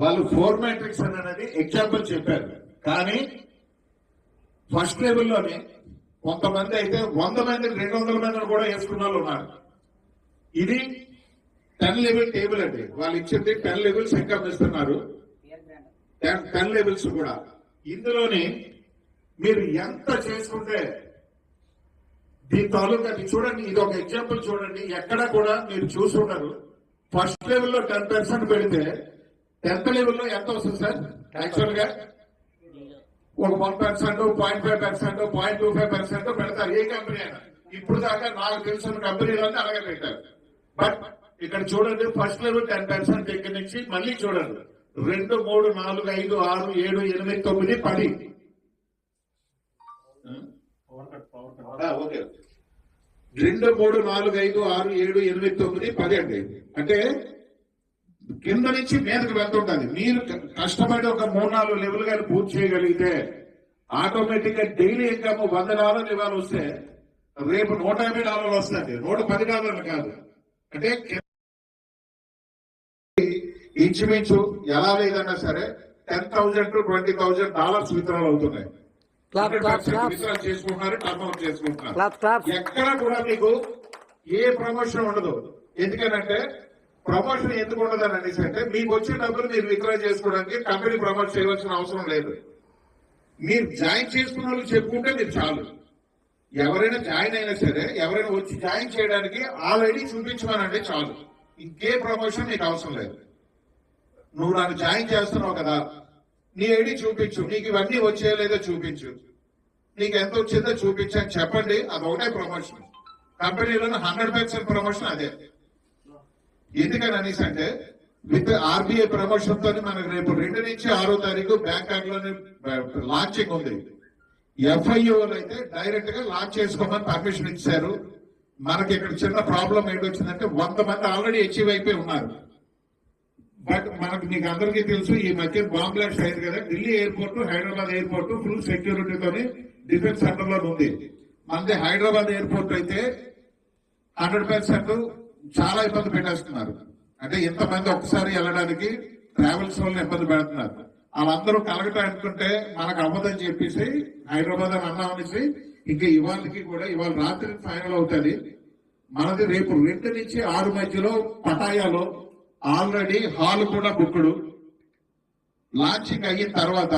వాళ్ళు four matrix అనేది example చెప్పారు. కానీ ఫస్ట్ లెవెల్లోనే కొంతమంది అయితే వంద మంది రెండు వందల మందిని కూడా వేసుకున్న వాళ్ళు ఉన్నారు. ఇది టెన్ లెవెల్ టేబుల్ అండి. వాళ్ళు ఇచ్చింది టెన్ లెవెల్స్ ఇంకా ఇస్తున్నారు టెన్ టెన్ లెవెల్స్ కూడా. ఇందులోని మీరు ఎంత చేసుకుంటే దీని తాలూకా అది చూడండి ఇది ఒక ఎగ్జాంపుల్ చూడండి. ఎక్కడ కూడా మీరు చూసుంటారు ఫస్ట్ లెవెల్లో టెన్ పర్సెంట్ పెడితే టెన్త్ లెవెల్లో ఎంత వస్తుంది సార్? యాక్చువల్గా? ఒక one percent point five percent point two five percent పెడతారు. ఏ కంపెనీ అయినా. ఇప్పుడు దాకా నాకు తెలిసిన కంపెనీలన్నీ అలాగే పెట్టారు. బట్ ఇక్కడ చూడండి ఫస్ట్ లెవెల్ టెన్ పర్సెంట్ దగ్గర నుంచి మళ్ళీ చూడండి. రెండు మూడు నాలుగు ఐదు ఆరు ఏడు ఎనిమిది తొమ్మిది పది. ఓకే. రెండు మూడు నాలుగు ఐదు ఆరు ఏడు ఎనిమిది తొమ్మిది పది అండి. అంటే కింద నుంచి మీదకి వెళ్తుంటది. మీరు కష్టపడి ఒక మూడు నాలుగు లెవెల్ గాని పూర్తి చేయగలిగితే ఆటోమేటిక్గా డైలీ ఇన్కమ్ వంద డాలర్లు ఇవాళ వస్తే రేపు నూట యాభై డాలర్లు వస్తుంది నూట పది డాలర్లు కాదు. అంటే ఇంచుమించు ఎలా లేదన్నా సరే ten thousand to twenty thousand dollars విత్తనాలు అవుతున్నాయి. చేసుకుంటున్నారు టర్న్అవుట్ చేసుకుంటున్నారు. క్లాప్ క్లాప్ ఎక్కడ కూడా మీకు ఏ ప్రమోషన్ ఉండదు. ఎందుకనంటే ప్రమోషన్ ఎందుకు ఉండదని అనేసి అంటే మీకు వచ్చే డబ్బులు మీరు విత్డ్రా చేసుకోవడానికి కంపెనీ ప్రమోట్ చేయవలసిన అవసరం లేదు. మీరు జాయిన్ చేసుకున్న వాళ్ళు చెప్పుకుంటే మీరు చాలు. ఎవరైనా జాయిన్ అయినా సరే ఎవరైనా వచ్చి జాయిన్ చేయడానికి ఆల్రెడీ చూపించమనంటే చాలు. ఇంకే ప్రమోషన్ నీకు అవసరం లేదు. నువ్వు నన్ను జాయిన్ చేస్తున్నావు కదా నీ ఐడి చూపించు. నీకు ఇవన్నీ వచ్చాయో లేదో చూపించు. నీకు ఎంత వచ్చిందో చూపించని అని చెప్పండి అది ఒకటే ప్రమోషన్. కంపెనీలో హండ్రెడ్ పర్సెంట్ ప్రమోషన్ అదే. ఎందుకని అనేసి అంటే విత్ ఆర్బీఐ ప్రమోషన్ తోని మనకు రేపు రెండు నుంచి ఆరో తారీఖు బ్యాంకాక్లోనే లాంచింగ్ ఉంది. ఎఫ్ఐఓలు అయితే డైరెక్ట్గా లాంచ్ చేసుకోమని పర్మిషన్ ఇచ్చారు. మనకి ఇక్కడ చిన్న ప్రాబ్లం ఏంటొచ్చిందంటే వంద మంది ఆల్రెడీ అచీవ్ అయిపోయి ఉన్నారు. బట్ మనకు మీకు అందరికీ తెలుసు ఈ మధ్య బాంబ్ బ్లాస్ట్ అయింది కదా. Delhi airport Hyderabad airport full సెక్యూరిటీతోని defence సెంటర్లో ఉంది. మనది హైదరాబాద్ ఎయిర్పోర్ట్ అయితే హండ్రెడ్ పర్సెంట్ చాలా ఇబ్బంది పెట్టేస్తున్నారు. అంటే ఇంతమంది ఒకసారి వెళ్ళడానికి ట్రావెల్స్ వల్ల ఇబ్బంది పెడుతున్నారు. వాళ్ళందరూ కలగటం అనుకుంటే మనకు అవ్వదని చెప్పేసి హైదరాబాద్ అని అన్నామనేసి ఇంకా ఇవాళకి కూడా ఇవాళ రాత్రి ఫైనల్ అవుతుంది. మనది రేపు రెండు నుంచి ఆరు మధ్యలో పటాయాలో ఆల్రెడీ హాల్ కూడా బుక్కుడు లాంచింగ్ అయిన తర్వాత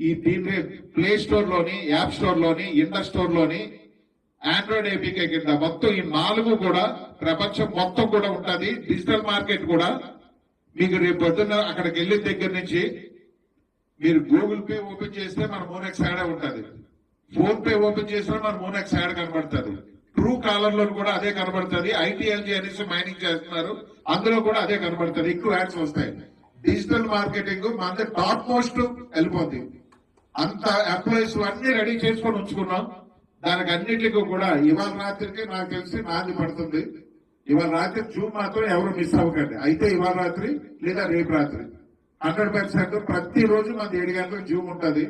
ఈ దీని ప్లే స్టోర్లోని యాప్ స్టోర్లోని ఇండర్ స్టోర్లోని ఆండ్రాయిడ్ ఏపీకే కింద మొత్తం ఈ నాలుగు కూడా ప్రపంచం మొత్తం కూడా ఉంటుంది. డిజిటల్ మార్కెట్ కూడా మీకు రేపు పొద్దున్న అక్కడికి వెళ్ళిన దగ్గర నుంచి మీరు గూగుల్ పే ఓపెన్ చేస్తే మన మోనెక్స్ యాడ్ ఉంటుంది. ఫోన్ పే ఓపెన్ చేసినా మన మోనెక్స్ యాడ్ కనబడుతుంది. ట్రూ కాలర్లో కూడా అదే కనబడుతుంది. ఐటీఎల్జీ అనేసి మైనింగ్ చేస్తున్నారు. అందులో కూడా అదే కనబడుతుంది. ఎక్కువ యాడ్స్ వస్తాయి. డిజిటల్ మార్కెటింగ్ మన టాప్ మోస్ట్ వెళ్ళిపోతుంది అంత ఎంప్లాయీస్ అన్ని రెడీ చేసుకొని ఉంచుకున్నాం. దానికి అన్నిటికీ కూడా ఇవాళ రాత్రికి నాకు తెలిసి నాది పడుతుంది. ఇవాళ రాత్రి జూమ్ మాత్రం ఎవరు మిస్ అవ్వకండి. అయితే ఇవాళ రాత్రి లేదా రేపు రాత్రి. హండ్రెడ్ పర్సెంట్ ప్రతిరోజు మాది ఏడు గంటలకు జూమ్ ఉంటుంది.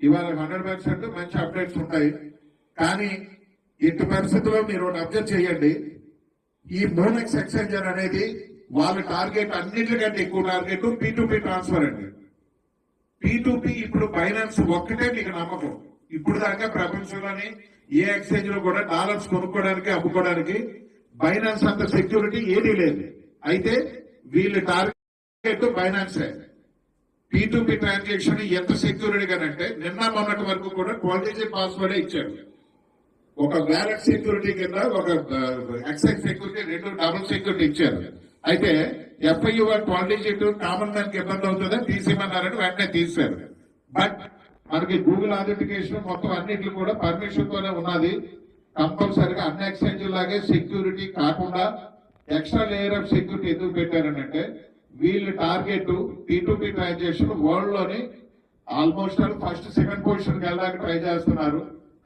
ఇవాళ హండ్రెడ్ పర్సెంట్ మంచి అప్డేట్స్ ఉంటాయి. కానీ ఇటు పరిస్థితుల్లో మీరు అబ్జర్వ్ చేయండి. ఈ మోనెక్స్ ఎక్స్చేంజర్ అనేది వాళ్ళ టార్గెట్ అన్నింటికంటే ఎక్కువ target P to P transfer అండి. పీ టు పీ ఇప్పుడు ఫైనాన్స్ ఒక్కటే మీకు నమ్మకం. ఇప్పుడు దాకా ప్రపంచంలోని ఏ ఎక్స్చేంజ్లో కూడా డాలర్స్ కొనుక్కోవడానికి అమ్ముకోవడానికి ఫైనాన్స్ అంత సెక్యూరిటీ ఏదీ లేదు. అయితే వీళ్ళ టార్గెట్ ఫైనాన్సే పీ టు పీ ట్రాన్సాక్షన్ ఎంత సెక్యూరిటీ అంటే నిన్న మొన్నటి వరకు కూడా ట్వంటీ పాస్వర్డ్ ఇచ్చారు. ఒక వ్యాలెట్ సెక్యూరిటీ కింద ఒక ఎక్సైజ్ సెక్యూరిటీ రెండు డబుల్ సెక్యూరిటీ ఇచ్చారు. అయితే FIU twenty digit common man ఇబ్బంది అవుతుందని తీసేయమన్నారని వెంటనే తీశారు బట్ మనకి గూగుల్ అథెంటికేషన్ మొత్తం అన్నిట్లు కూడా పర్మిషన్ తోనే ఉన్నది. కంపల్సరిగా అన్ని ఎక్స్చేంజ్ లాగే సెక్యూరిటీ కాకుండా ఎక్స్ట్రా లేయర్ ఆఫ్ సెక్యూరిటీ ఎందుకు పెట్టారనంటే వీళ్ళు target P to P transaction వరల్డ్లోని almost first second position వెళ్ళడానికి ట్రై చేస్తున్నారు.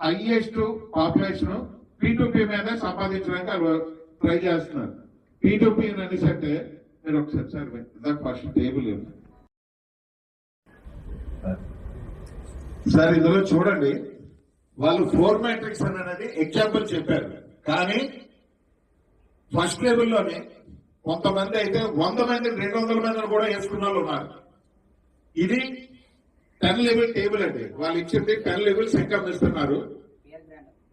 Highest population P to P మీద సంపాదించడానికి ట్రై చేస్తున్నారు. పీ టు పీ అనేసి అంటే మీరు ఒకసారి సార్ ఫస్ట్ టేబుల్ సార్ ఇందులో చూడండి. వాళ్ళు ఫోర్ మ్యాట్రిక్స్ అనేది ఎగ్జాంపుల్ చెప్పారు. కానీ ఫస్ట్ లెవెల్లోనే కొంతమంది అయితే వంద మంది రెండు వందల మందిని కూడా వేసుకున్న వాళ్ళు ఉన్నారు. ఇది టెన్ లెవెల్ టేబుల్ అండి. వాళ్ళు ఇచ్చింది టెన్ లెవెల్స్ ఇన్కమ్ ఇస్తున్నారు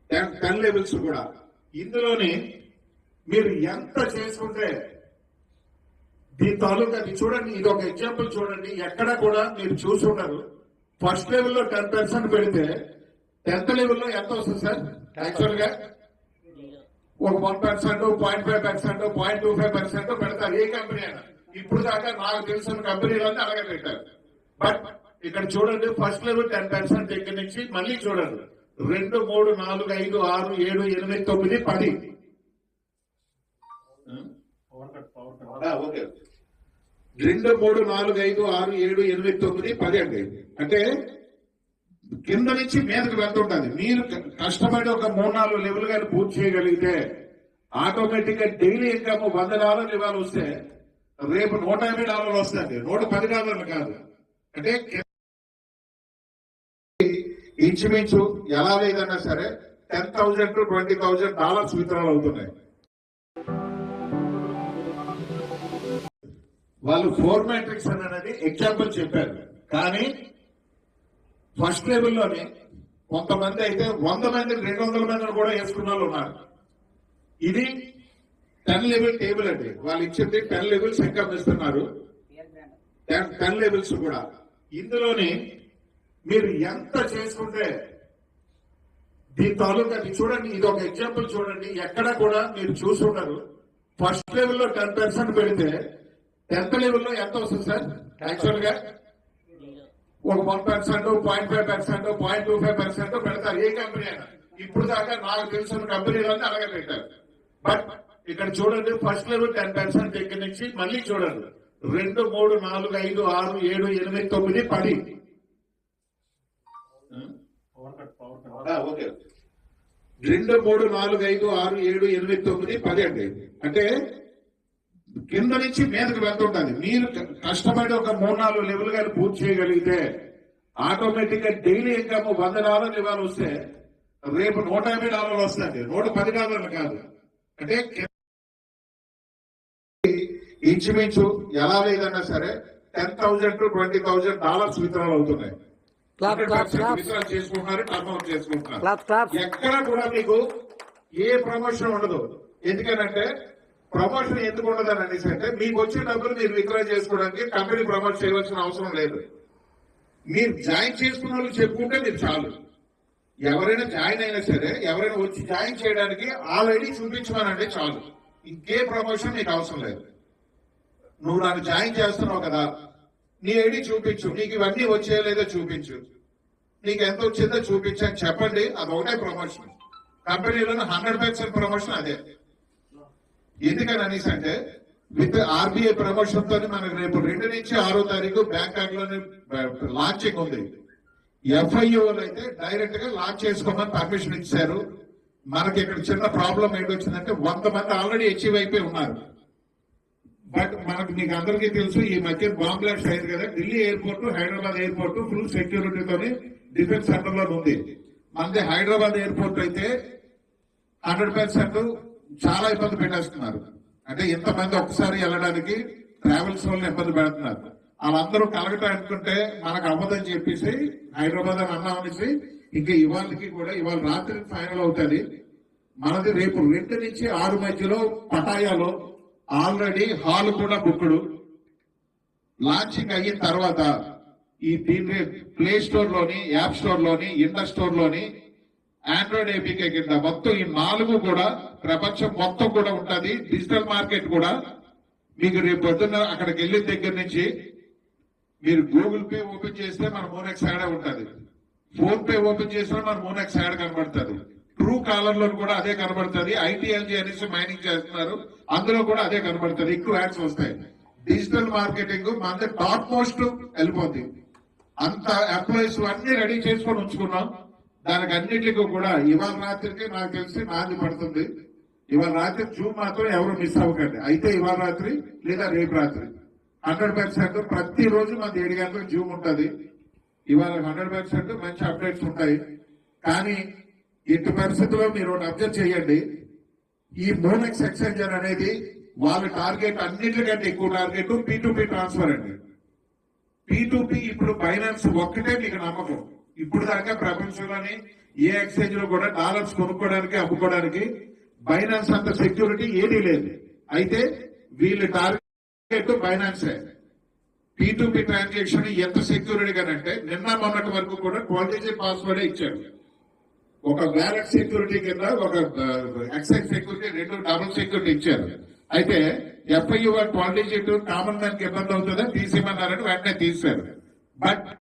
టెన్ టెన్ లెవెల్స్ కూడా. ఇందులోని మీరు ఎంత చేసుకుంటే దీని తాలూకా ఇది చూడండి ఇది ఒక ఎగ్జాంపుల్ చూడండి. ఎక్కడ కూడా మీరు చూసి ఉండరు. ఫస్ట్ లెవెల్లో టెన్ పర్సెంట్ పెడితే టెన్త్ లెవెల్లో ఎంత వస్తుంది సార్? యాక్చువల్గా ఒక one percent point five percent point two five percent పెడతారు ఏ కంపెనీ అయినా. ఇప్పుడు దాకా నాకు తెలిసిన కంపెనీలన్నీ అలాగే పెట్టారు. బట్ ఇక్కడ చూడండి ఫస్ట్ లెవెల్ టెన్ పర్సెంట్ దగ్గర నుంచి మళ్ళీ చూడండి. రెండు మూడు నాలుగు ఐదు ఆరు ఏడు ఎనిమిది తొమ్మిది పది. ఓకే. రెండు మూడు నాలుగు ఐదు ఆరు ఏడు ఎనిమిది తొమ్మిది పది అండి. అంటే కింద నుంచి మీదకి వెళ్తుంటుంది మీరు కష్టపడి ఒక మూడు నాలుగు లెవెల్ గాని పూర్తి చేయగలిగితే ఆటోమేటిక్గా డైలీ ఇన్కమ్ వంద డాలర్లు ఇవాళ వస్తే రేపు నూట యాభై డాలర్లు వస్తుంది నూట పది డాలర్లు కాదు. అంటే ఇంచుమించు ఎలా లేదన్నా సరే ten thousand to twenty thousand dollars withdrawal అవుతున్నాయి. వాళ్ళు ఫోర్ మ్యాట్రిక్స్ అనేది ఎగ్జాంపుల్ చెప్పారు. కానీ ఫస్ట్ లెవెల్లోనే కొంతమంది అయితే వంద మంది రెండు వందల మందిని కూడా వేసుకున్న వాళ్ళు ఉన్నారు. ఇది టెన్ లెవెల్ టేబుల్ అండి. వాళ్ళు ఇచ్చింది టెన్ లెవెల్స్ ఇంకా ఇస్తున్నారు టెన్ టెన్ లెవెల్స్ కూడా. ఇందులోని మీరు ఎంత చేసుకుంటే దీని తాలూకా చూడండి ఇది ఒక ఎగ్జాంపుల్ చూడండి. ఎక్కడ కూడా మీరు చూసి ఉండరు ఫస్ట్ లెవెల్లో టెన్ పర్సెంట్ పెడితే టెన్త్ లెవెల్లో ఎంత వస్తుంది సార్? యాక్చువల్గా? ఒక one percent point five percent point two five percent పెడతారు ఏ కంపెనీ అయినా. ఇప్పుడు దాకా నాకు తెలిసిన కంపెనీలన్నీ అలాగే పెట్టారు. బట్ ఇక్కడ చూడండి ఫస్ట్ లెవెల్ టెన్ పర్సెంట్ దగ్గర నుంచి మళ్ళీ చూడండి. రెండు మూడు నాలుగు ఐదు ఆరు ఏడు ఎనిమిది తొమ్మిది పది. ఓకే. రెండు మూడు నాలుగు ఐదు ఆరు ఏడు ఎనిమిది తొమ్మిది పది అండి. అంటే కింద నుంచి మీదకి వెళ్తుంటది. మీరు కష్టపడి ఒక మూడు నాలుగు లెవెల్ గాని పూర్తి చేయగలిగితే ఆటోమేటిక్గా డైలీ ఇన్కమ్ వంద డాలర్లు ఇవాళ వస్తే రేపు నూట యాభై డాలర్లు వస్తుంది నూట పది డాలర్లు కాదు. అంటే ఇంచుమించు ఎలా లేదన్నా సరే ten thousand to twenty thousand dollars withdrawal అవుతున్నాయి. విత్డ్రాల్ చేసుకుంటున్నారు టర్న్ అవుట్ చేసుకుంటున్నారు ఎక్కడ కూడా మీకు ఏ ప్రమోషన్ ఉండదు. ఎందుకనంటే ప్రమోషన్ ఎందుకు ఉండదని అనేసి అంటే మీకు వచ్చే డబ్బులు మీరు విత్డ్రా చేసుకోవడానికి కంపెనీ ప్రమోట్ చేయవలసిన అవసరం లేదు. మీరు జాయిన్ చేసుకున్న వాళ్ళు చెప్పుకుంటే మీరు చాలు. ఎవరైనా జాయిన్ అయినా సరే ఎవరైనా వచ్చి జాయిన్ చేయడానికి ఆల్రెడీ చూపించమనంటే చాలు. ఇంకే ప్రమోషన్ మీకు అవసరం లేదు. నువ్వు నన్ను జాయిన్ చేస్తున్నావు కదా నీ ఐడి చూపించు నీకు ఇవన్నీ వచ్చేయలేదో చూపించు. నీకు ఎంత వచ్చిందో చూపించు అని చెప్పండి అదొకటే ప్రమోషన్. కంపెనీలో హండ్రెడ్ పర్సెంట్ ప్రమోషన్ అదే. ఎందుకని అనేసి అంటే విత్ ఆర్బీఐ ప్రమోషన్తో మనకు రేపు రెండు నుంచి ఆరో తారీఖు బ్యాంకాక్లోనే లాంచింగ్ ఉంది. ఎఫ్ఐఓలు అయితే డైరెక్ట్గా లాంచ్ చేసుకోమని పర్మిషన్ ఇచ్చారు. మనకి ఇక్కడ చిన్న ప్రాబ్లం ఏంటొచ్చిందంటే వంద మంది ఆల్రెడీ అచీవ్ అయిపోయి ఉన్నారు. బట్ మనకు మీకు అందరికీ తెలుసు ఈ మధ్య బాంబ్ బ్లాస్ట్ అయింది కదా. Delhi airport Hyderabad airport full సెక్యూరిటీతోని defence సెంటర్లో ఉంది. మనది హైదరాబాద్ ఎయిర్పోర్ట్ అయితే హండ్రెడ్ పర్సెంట్ చాలా ఇబ్బంది పెట్టేస్తున్నారు. అంటే ఇంతమంది ఒక్కసారి వెళ్ళడానికి ట్రావెల్స్ వల్ల ఇబ్బంది పెడుతున్నారు. వాళ్ళందరూ కలగటం అనుకుంటే మనకు అవ్వదని చెప్పేసి హైదరాబాద్ అని అన్నామనేసి ఇంకా ఇవాళకి కూడా ఇవాళ రాత్రి ఫైనల్ అవుతుంది. మనది రేపు రెండు నుంచి ఆరు మధ్యలో పటాయాలో ఆల్రెడీ హాల్ కూడా బుక్కుడు లాంచింగ్ అయిన తర్వాత ఈ దీని ప్లే స్టోర్లోని యాప్ స్టోర్లోని ఇండస్ స్టోర్లోని ఆండ్రాయిడ్ ఏపీకే కింద మొత్తం ఈ నాలుగు కూడా ప్రపంచం మొత్తం కూడా ఉంటుంది. డిజిటల్ మార్కెట్ కూడా మీకు రేపు పొద్దున్న అక్కడికి వెళ్ళిన దగ్గర నుంచి మీరు గూగుల్ పే ఓపెన్ చేస్తే మన మోనెక్స్ యాడ్ ఉంటుంది. ఫోన్ పే ఓపెన్ చేసినా మన మోనెక్స్ యాడ్ కనబడుతుంది. ట్రూ కాలర్లో కూడా అదే కనబడుతుంది. ఐటీఎల్జీ అనేసి మైనింగ్ చేస్తున్నారు. అందులో కూడా అదే కనబడుతుంది. ఎక్కువ యాడ్స్ వస్తాయి. డిజిటల్ మార్కెటింగ్ మన టాప్ మోస్ట్ వెళ్ళిపోతుంది అంత ఎంప్లాయీస్ అన్ని రెడీ చేసుకొని ఉంచుకున్నాం. దానికి అన్నిటికీ కూడా ఇవాళ రాత్రికి నాకు తెలిసి నాంది పడుతుంది. ఇవాళ రాత్రి జూమ్ మాత్రం ఎవరు మిస్ అవ్వకండి. అయితే ఇవాళ రాత్రి లేదా రేపు రాత్రి. హండ్రెడ్ పర్సెంట్ ప్రతిరోజు మాది ఏడు గంటలకు జూమ్ ఉంటుంది. ఇవాళ హండ్రెడ్ పర్సెంట్ మంచి అప్డేట్స్ ఉంటాయి. కానీ ఇటు పరిస్థితుల్లో మీరు అబ్జర్వ్ చేయండి. ఈ మోనెక్స్ ఎక్స్చేంజర్ అనేది వాళ్ళ టార్గెట్ అన్నింటికంటే ఎక్కువ target P to P transfer అండి. పీ ఇప్పుడు ఫైనాన్స్ ఒక్కటే మీకు నమ్మకం. ఇప్పుడు దాకా ప్రపంచంలోని ఏ ఎక్స్చేంజ్లో కూడా డాలర్స్ కొనుక్కోవడానికి అమ్ముకోవడానికి బైనాన్స్ అంత సెక్యూరిటీ ఏదీ లేదు. అయితే వీళ్ళ టార్గెట్ బైనాన్సే పీ టు పీ ట్రాన్సాక్షన్ ఎంత సెక్యూరిటీ అంటే నిన్న మొన్నటి వరకు కూడా క్వాలిటీ పాస్వర్డే ఇచ్చారు. ఒక వ్యాలెట్ సెక్యూరిటీ కింద ఒక ఎక్సైజ్ సెక్యూరిటీ రెండు డబుల్ సెక్యూరిటీ ఇచ్చారు. అయితే ఎఫ్ఐఆర్ క్వాలిటీ కామన్ మ్యాన్కి ఇబ్బంది అవుతుందని తీసేయమన్నారని వెంటనే తీశారు. బట్